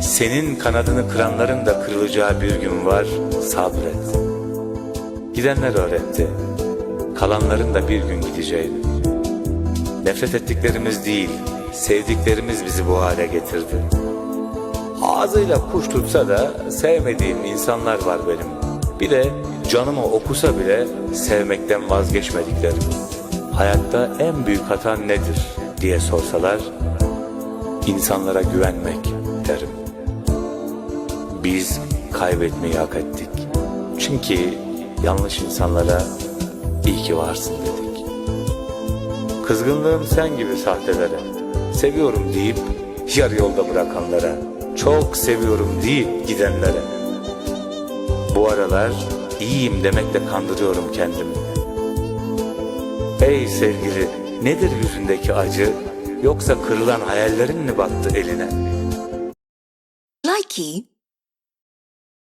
Senin kanadını kıranların da kırılacağı bir gün var, sabret. Gidenler öğretti, kalanların da bir gün gideceğini. Nefret ettiklerimiz değil, sevdiklerimiz bizi bu hale getirdi. Ağzıyla kuş tutsa da sevmediğim insanlar var benim. Bir de canımı okusa bile sevmekten vazgeçmediklerim. Hayatta en büyük hata nedir diye sorsalar, insanlara güvenmek derim. Biz kaybetmeyi hak ettik. Çünkü yanlış insanlara iyi ki varsın dedik. Kızgınlığım sen gibi sahtelere, seviyorum deyip yarı yolda bırakanlara, çok seviyorum deyip gidenlere. Bu aralar iyiyim demekle kandırıyorum kendimi. Ey sevgili, nedir yüzündeki acı, yoksa kırılan hayallerin mi battı eline? Likey